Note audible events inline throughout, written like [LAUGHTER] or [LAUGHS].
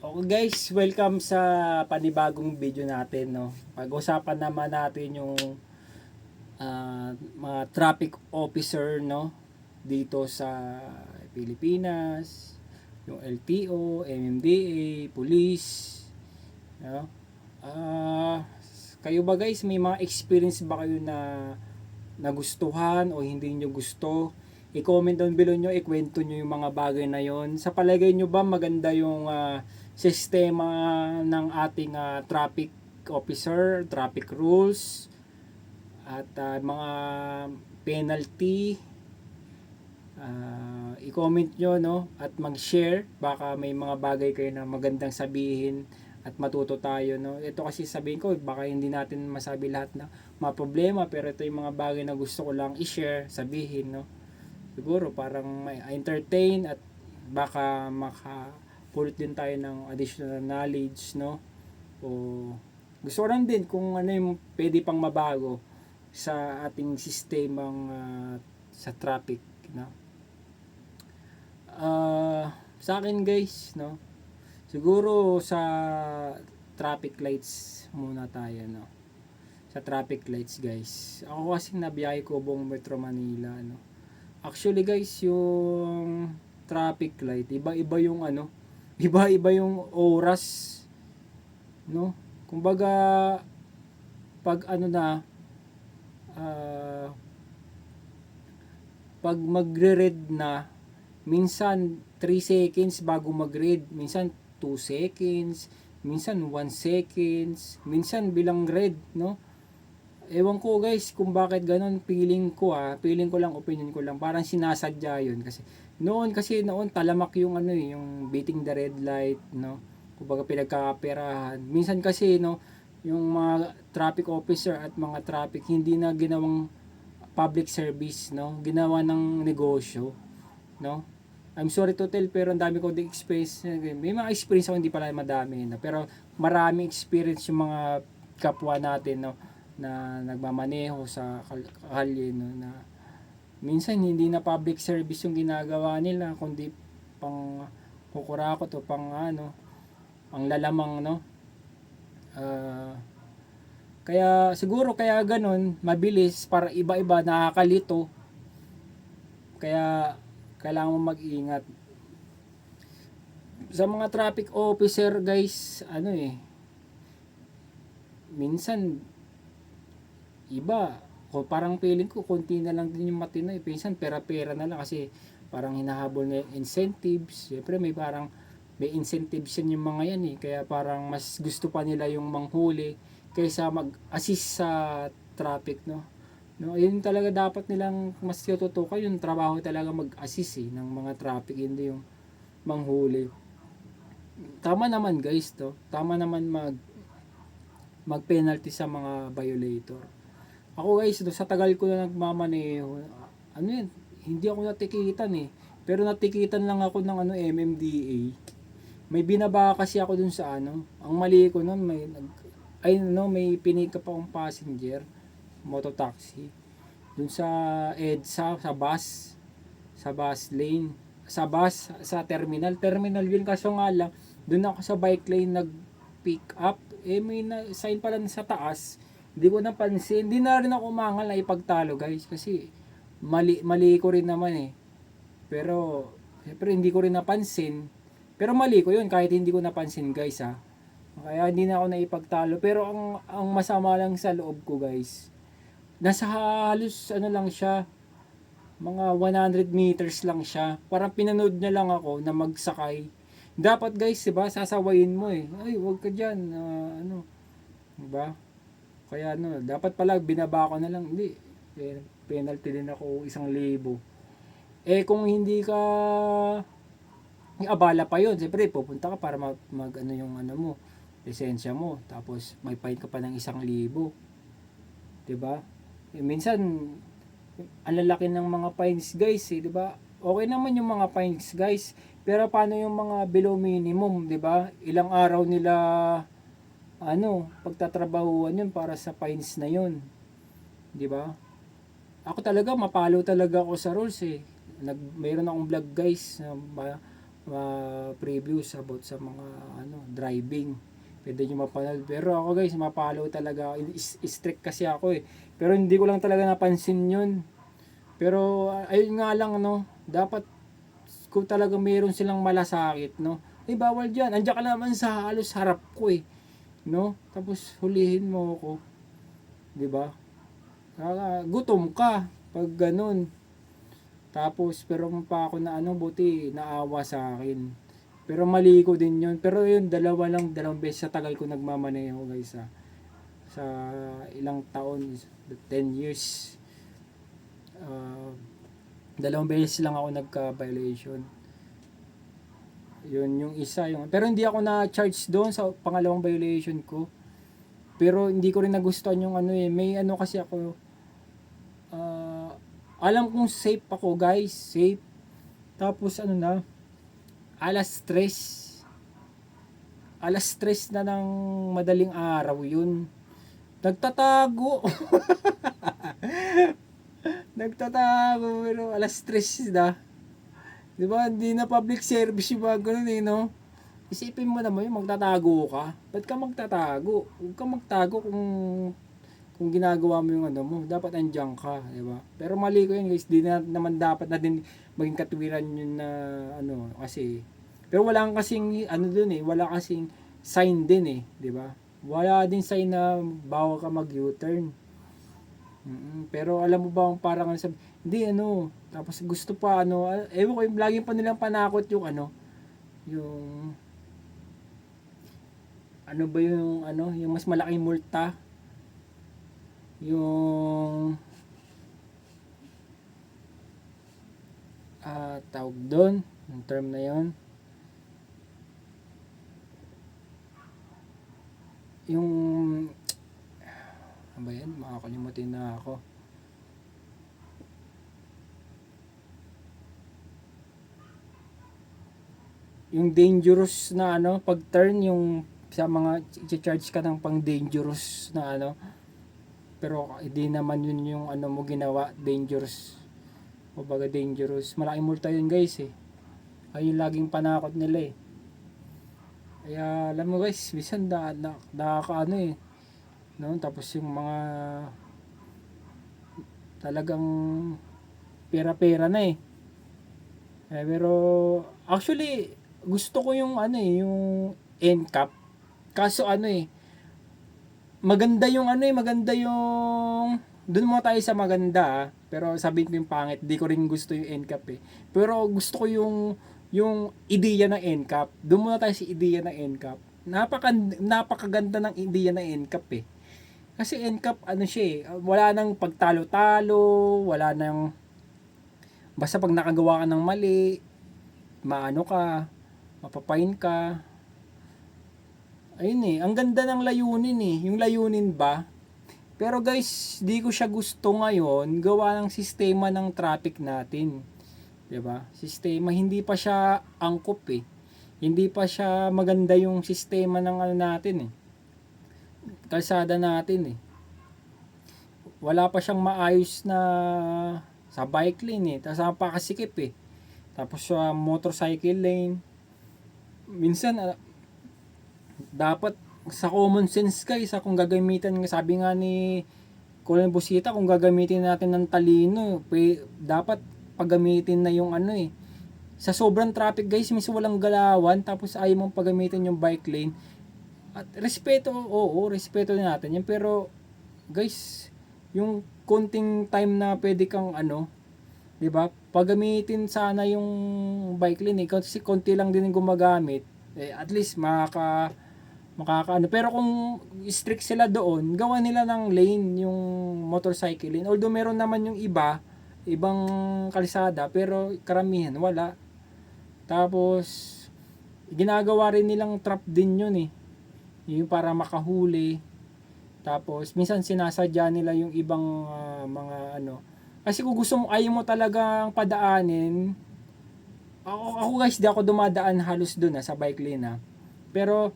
Okay guys, welcome sa panibagong video natin no. Pag-usapan naman natin yung ah, mga traffic officer no dito sa Pilipinas, yung LTO, MMDA, police, no. Ah, kayo ba guys, may mga experience ba kayo na nagustuhan o hindi nyo gusto? I-comment down below nyo, ikwento nyo yung mga bagay na yon. Sa palagay nyo ba maganda yung ah, sistema ng ating ah, traffic officer, traffic rules, at ah, mga penalty? Ah, i-comment nyo no? At mag-share. Baka may mga bagay kayo na magandang sabihin at matuto tayo no? Ito kasi sabihin ko baka hindi natin masabi lahat na mga problema pero ito yung mga bagay na gusto ko lang i-share sabihin no? Siguro parang may entertain at baka makapulot din tayo ng additional knowledge no o gusto ko lang din kung ano yung pwede pang mabago sa ating sistemang ah, sa traffic no Ah, sa akin guys, no. Siguro sa traffic lights muna tayo, no. Sa traffic lights, guys. Ako kasi nabiyahe ko buong Metro Manila, no. Actually, guys, yung traffic light, iba-iba yung ano, iba-iba yung oras, no. Kumbaga pag ano na ah, pag magre-red na minsan 3 seconds bago mag-read, minsan 2 seconds, minsan 1 seconds, minsan bilang red, no? Ewan ko guys kung bakit ganun, feeling ko ah, feeling ko lang, opinion ko lang, parang sinasadya yun kasi noon kasi noon talamak yung ano eh, yung beating the red light, no? Kumbaga pinagkakaperahan. Minsan kasi no, yung mga traffic officer at mga traffic hindi na ginawang public service, no? Ginawa ng negosyo, no? I'm sorry to tell pero ang dami ko din experience. May mga experience ako hindi pala madami no? pero marami experience yung mga kapwa natin no na nagmamaneho sa kal- kalye no na minsan hindi na public service yung ginagawa nila kundi pang kukurakot o pang ano ang lalamang no? Ah, kaya siguro kaya ganun mabilis para iba-iba nakakalito. Kaya kailangan mo mag-ingat. Sa mga traffic officer guys, ano eh, minsan, iba, ko parang feeling ko, konti na lang din yung matino eh. Minsan, pera-pera na lang kasi parang hinahabol na incentives. Siyempre, may parang, may incentives yan yung mga yan eh. Kaya parang mas gusto pa nila yung manghuli kaysa mag-assist sa traffic, no? No, yun talaga dapat nilang mas tututukan yung trabaho talaga mag-assist eh, ng mga traffic hindi yung manghuli. Tama naman guys to. Tama naman mag mag-penalty sa mga violator. Ako guys, sa tagal ko na nagmamaneho, ano yan, hindi ako natikitan eh. Pero natikitan lang ako ng ano MMDA. May binaba kasi ako dun sa ano. Ang mali ko nun, may ay no, may pinika pa akong passenger mototaxi dun sa EDSA sa bus sa bus lane sa bus sa terminal terminal yun kaso nga lang dun ako sa bike lane nag pick up eh may na, sign pala sa taas hindi ko napansin. Hindi na rin ako umangal na ipagtalo guys kasi mali mali ko rin naman eh. Pero syempre hindi ko rin napansin. Pero mali ko yun kahit hindi ko napansin guys ha. Kaya hindi na ako naipagtalo. Pero ang ang masama lang sa loob ko guys nasa halos ano lang siya mga 100 meters lang siya. Parang pinanood niya lang ako na magsakay. Dapat guys diba sasawayin mo eh. Ay wag ka dyan ah, ano diba kaya ano dapat pala binaba ko na lang. Hindi eh, penalty din ako isang libo. Eh kung hindi ka abala pa yon siyempre pupunta ka para mag, mag ano yung ano mo lisensya mo. Tapos may fine ka pa ng isang libo. 'di ba eh, minsan ang lalaki ng mga fines guys eh, 'di ba? Okay naman yung mga fines guys, pero paano yung mga below minimum, 'di ba? Ilang araw nila ano, pagtatrabahuan yun para sa fines na yun. 'Di ba? Ako talaga mapalo talaga ako sa rules eh. Nag mayroon akong vlog guys na ba, uh, previews about sa mga ano driving. Pwede nyo mapanood. Pero ako guys, mapalo talaga. Is- Strict kasi ako eh. Pero hindi ko lang talaga napansin yun. Pero ayun nga lang no, dapat kung talaga meron silang malasakit no. Ay bawal diyan. Andiyan ka naman sa halos harap ko eh. No? Tapos hulihin mo ako. 'Di ba? Kaka gutom ka pag ganun. Tapos pero pa ako na ano buti naawa sa akin. Pero mali ko din yun. Pero yun, dalawa lang, dalawang beses sa tagal ko nagmamaneho guys ha. Sa ilang taon, 10 years. Uh, dalawang beses lang ako nagka-violation. Yun yung isa yung pero hindi ako na-charge doon sa pangalawang violation ko. Pero hindi ko rin nagustuhan yung ano eh. May ano kasi ako ah, alam kong safe ako guys, safe. Tapos ano na alas stress. Alas stress na ng madaling araw yun. Nagtatago. [LAUGHS] Nagtatago pero alas stress na. Di ba? Hindi na public service yung mga ganun eh, no? Isipin mo naman yung magtatago ka. Ba't ka magtatago? Huwag ka magtago kung kung ginagawa mo yung ano mo. Dapat andyan ka, di ba? Pero mali ko yun guys. Di na naman dapat na din maging katwiran yun na ano kasi pero wala kasing ano dun eh, wala kasing sign din eh, di ba? Wala din sign na bawal ka mag U-turn. Mm, pero alam mo ba ang parang ano sabi, hindi ano, tapos gusto pa ano, ewan ko, yung laging pa nilang panakot yung ano, yung ano ba yung ano, yung mas malaking multa, yung ah tawag doon, yung term na yon yung ano ba yan? Makakalimutin na ako. Yung dangerous na ano, pag turn yung sa mga i-charge ka ng pang dangerous na ano. Pero hindi naman yun yung ano mo ginawa, dangerous. O baga dangerous. Malaking multa yun guys eh. Ayun laging panakot nila eh. Kaya alam mo guys, bisan da, da, nakakaano eh. No? Tapos yung mga talagang pera-pera na eh. eh. Pero actually gusto ko yung ano eh, yung NCAP. Kaso ano eh, maganda yung ano eh, maganda yung doon mo tayo sa maganda ah. pero sabihin ko yung pangit, di ko rin gusto yung NCAP eh. Pero gusto ko yung yung ideya ng NCAP. Doon muna tayo sa ideya ng NCAP. Napaka, napakaganda ng ideya ng NCAP eh. Kasi NCAP, ano siya eh, wala nang pagtalo-talo, wala nang, basta pag nakagawa ka ng mali, maano ka, mapapain ka. Ayun eh, ang ganda ng layunin eh. Yung layunin ba? Pero guys, di ko siya gusto ngayon gawa ng sistema ng traffic natin. 'di ba? Sistema hindi pa siya angkop eh. Hindi pa siya maganda yung sistema ng ano natin eh. Kalsada natin eh. Wala pa siyang maayos na sa bike lane eh. Tapos napakasikip eh. Tapos sa motorcycle lane. Minsan ah, dapat sa common sense guys, sa kung gagamitan, sabi nga ni Colin Busita, kung gagamitin natin ng talino, pwe, dapat pagamitin na yung ano eh. Sa sobrang traffic guys, minsan walang galawan tapos ayaw mong pagamitin yung bike lane. At respeto, oo, respeto natin yan. Pero guys, yung konting time na pwede kang ano, 'di ba? Pagamitin sana yung bike lane eh. Kasi konti lang din yung gumagamit. Eh, at least makaka makakaano. Pero kung strict sila doon, gawa nila ng lane yung motorcycle lane. Although meron naman yung iba, ibang kalsada pero karamihan wala tapos ginagawa rin nilang trap din yun eh yung para makahuli tapos minsan sinasadya nila yung ibang uh, mga ano kasi kung gusto mo ayaw mo talagang padaanin ako, ako guys di ako dumadaan halos doon ah, sa bike lane ah. pero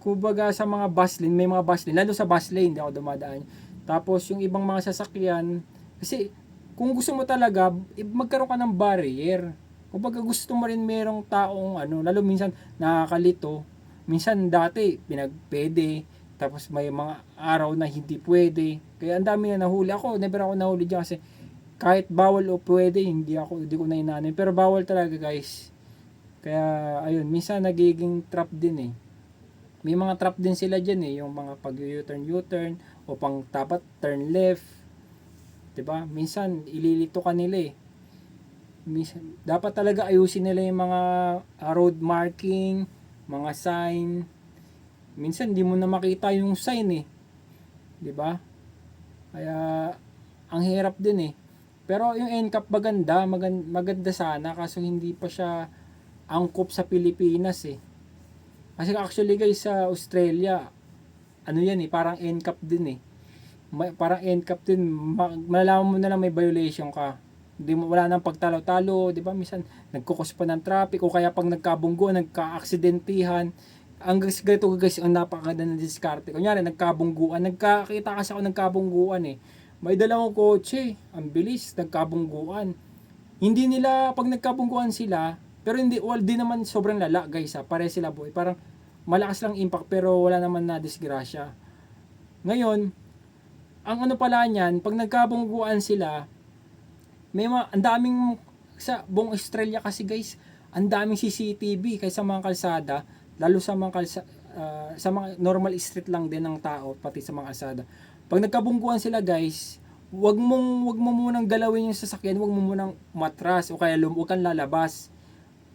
kumbaga sa mga bus lane may mga bus lane lalo sa bus lane di ako dumadaan tapos yung ibang mga sasakyan kasi kung gusto mo talaga, magkaroon ka ng barrier. Kumbaga gusto mo rin merong taong ano, lalo minsan nakakalito. Minsan dati pinagpede, tapos may mga araw na hindi pwede. Kaya ang dami na nahuli. Ako, never ako nahuli dyan kasi kahit bawal o pwede, hindi ako, hindi ko na inaano. yun. Pero bawal talaga guys. Kaya, ayun, minsan nagiging trap din eh. May mga trap din sila dyan eh, yung mga pag U-turn, U-turn, o pang tapat, turn left. ba Minsan, ililito ka nila eh. Minsan, dapat talaga ayusin nila yung mga ah, road marking, mga sign. Minsan, di mo na makita yung sign eh. ba Kaya, ang hirap din eh. Pero yung NCAP maganda, maganda, maganda sana kaso hindi pa siya angkop sa Pilipinas eh. Kasi actually guys sa Australia, ano yan eh, parang NCAP din eh. May, parang NCAP din, ma- malalaman mo na lang may violation ka. Hindi mo wala nang pagtalo-talo, 'di ba? Minsan nagkukos pa ng traffic o kaya pag nagkabunggo, nagka-aksidentihan. Ang ganito guys, ang napakaganda ng diskarte. Kunyari nagkabungguan, nagkakita kasi ako nagkabungguan eh. May dalawang kotse, ang bilis, nagkabungguan. Hindi nila pag nagkabungguan sila, pero hindi well, di naman sobrang lala guys ha. Pare sila boy. Parang malakas lang impact pero wala naman na disgrasya. Ngayon, ang ano pala niyan, pag nagkabungguan sila, may mga, ang daming, sa buong Australia kasi guys, ang daming CCTV kaysa mga kalsada, lalo sa mga kalsa, ah, sa mga normal street lang din ng tao, pati sa mga kalsada. Pag nagkabungguan sila guys, wag mong wag mo munang galawin yung sasakyan, wag mo munang matras o kaya lum, wag kang lalabas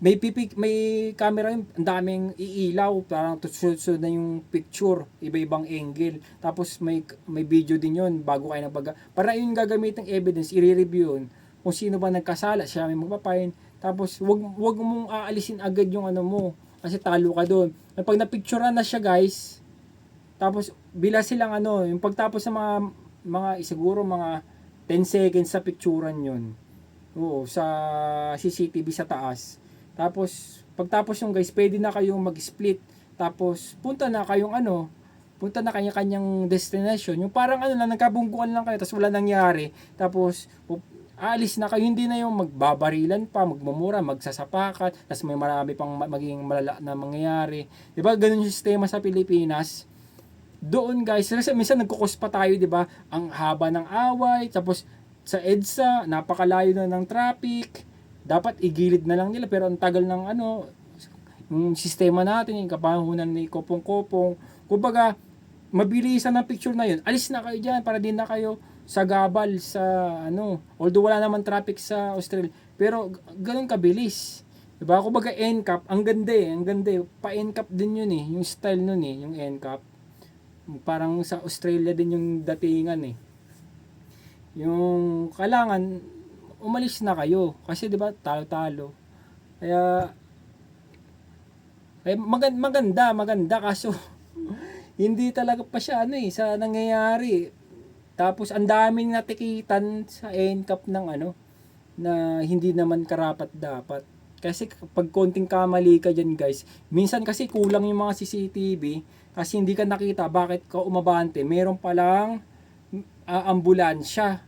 may pipik may camera yun, ang daming iilaw, parang tusunod na yung picture, iba-ibang angle. Tapos may may video din yun bago kayo nagbaga. Para yun gagamitin evidence, i-review yun. Kung sino ba nagkasala, siya may magpapain. Tapos wag wag mong aalisin agad yung ano mo kasi talo ka doon. Pag na-picturean na siya, guys, tapos bila silang ano, yung pagtapos ng mga mga siguro mga 10 seconds sa picturean yun. Oo, sa CCTV sa taas. Tapos, pagtapos yung guys, pwede na kayong mag-split. Tapos, punta na kayong ano, punta na kanya-kanyang destination. Yung parang ano lang, nagkabungguan lang kayo, tapos wala nangyari. Tapos, aalis na kayo, hindi na yung magbabarilan pa, magmumura, magsasapakat, tapos may marami pang ma- magiging malala na mangyayari. Di ba ganun yung sistema sa Pilipinas? Doon guys, kasi minsan nagkukos pa tayo, di ba? Ang haba ng away, tapos sa EDSA, napakalayo na ng traffic, dapat igilid na lang nila pero ang tagal ng ano yung sistema natin yung kapahunan ni kopong-kopong. Kumbaga mabilisan ang picture na yun. Alis na kayo dyan para din na kayo sa gabal sa ano. Although wala naman traffic sa Australia pero g- ganun kabilis. Diba kumbaga NCAP ang ganda eh ang ganda eh. Pa NCAP din yun eh yung style nun eh yung NCAP parang sa Australia din yung datingan eh. Yung kailangan umalis na kayo. Kasi 'di ba talo-talo. Kaya eh, maganda, maganda maganda. Kaso [LAUGHS] hindi talaga pa siya ano eh sa nangyayari. Tapos ang daming natikitan sa NCAP ng ano na hindi naman karapat dapat. Kasi pag konting kamali ka dyan guys minsan kasi kulang yung mga CCTV kasi hindi ka nakita bakit ka umabante meron palang uh, ambulansya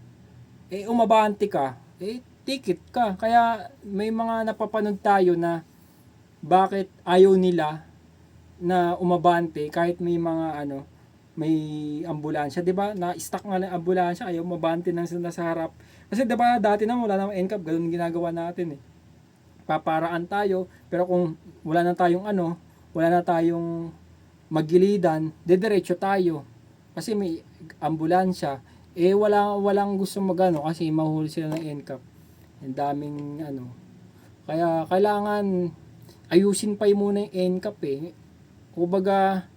eh umabante ka eh ticket ka. Kaya may mga napapanood tayo na bakit ayaw nila na umabante kahit may mga ano may ambulansya, 'di ba? Na stuck nga ng ambulansya, ayaw umabante nang sa nasa harap. Kasi 'di ba dati na wala namang NCAP, ganun ginagawa natin eh. Paparaan tayo, pero kung wala na tayong ano, wala na tayong magilidan, dediretso tayo. Kasi may ambulansya, eh wala walang gusto magano kasi mahuli sila ng NCAP. Ang daming ano. Kaya kailangan ayusin pa yung muna yung NCAP eh. Kumbaga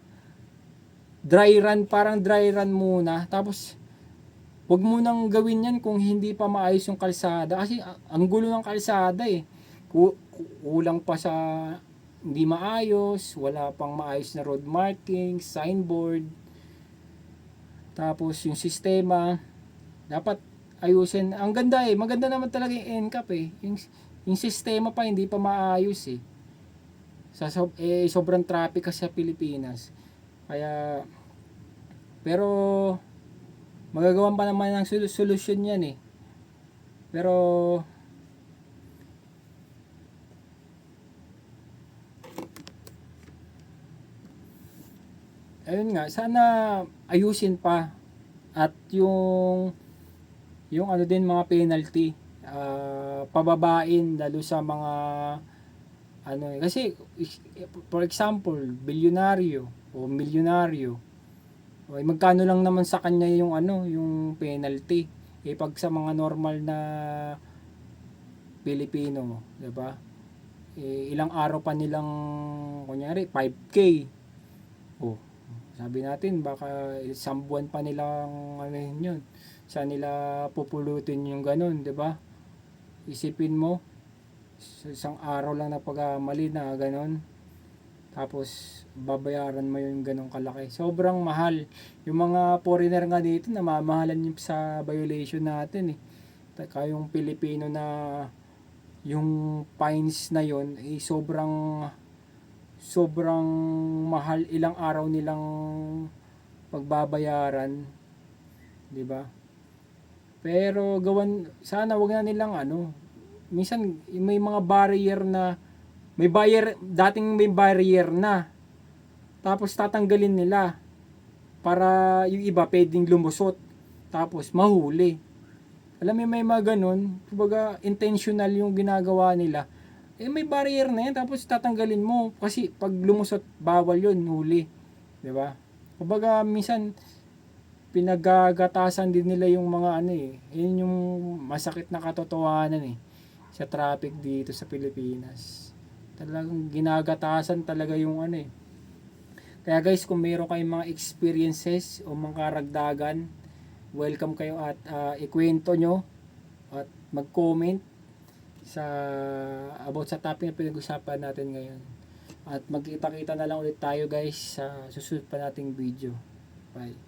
dry run, parang dry run muna. Tapos wag mo nang gawin yan kung hindi pa maayos yung kalsada. Kasi ang gulo ng kalsada eh. Ku- ku- Kulang pa sa hindi maayos, wala pang maayos na road marking, signboard. Tapos yung sistema, dapat ayusin. Ang ganda eh, maganda naman talaga yung NCAP eh. Yung, yung sistema pa hindi pa maayos eh. Sa so, eh, sobrang traffic kasi sa Pilipinas. Kaya pero magagawan pa naman ng sol- solusyon yan eh. Pero ayun nga, sana ayusin pa at yung yung ano din mga penalty ah, pababain lalo sa mga ano eh. kasi for example bilyonaryo o milyonaryo o, eh, magkano lang naman sa kanya yung ano yung penalty eh pag sa mga normal na Pilipino 'di ba eh, ilang araw pa nilang kunyari 5k oh sabi natin baka isang buwan pa nilang ano yun sa nila pupulutin yung ganun 'di ba? Isipin mo sa isang araw lang na pagkamali na ganun tapos babayaran mo yung ganong kalaki. Sobrang mahal. Yung mga foreigner nga dito namamahalan yung sa violation natin eh. Taka yung Pilipino na yung fines na yon ay sobrang sobrang mahal. Ilang araw nilang pagbabayaran 'di ba? Pero gawan sana wag na nilang ano minsan may mga barrier na may barrier dating may barrier na tapos tatanggalin nila para yung iba pwedeng lumusot tapos mahuli. Alam mo may mga ganun kumbaga intentional yung ginagawa nila. Eh may barrier na yan tapos tatanggalin mo kasi pag lumusot bawal yun huli di ba kumbaga minsan pinagagatasan din nila yung mga ano eh. Yun yung masakit na katotohanan eh sa traffic dito sa Pilipinas. Talagang ginagatasan talaga yung ano eh. Kaya guys kung meron kayong mga experiences o mga karagdagan welcome kayo at ah, ikwento nyo at mag-comment sa about sa topic na pinag-usapan natin ngayon. At magkita-kita na lang ulit tayo guys sa susunod pa nating video. Bye.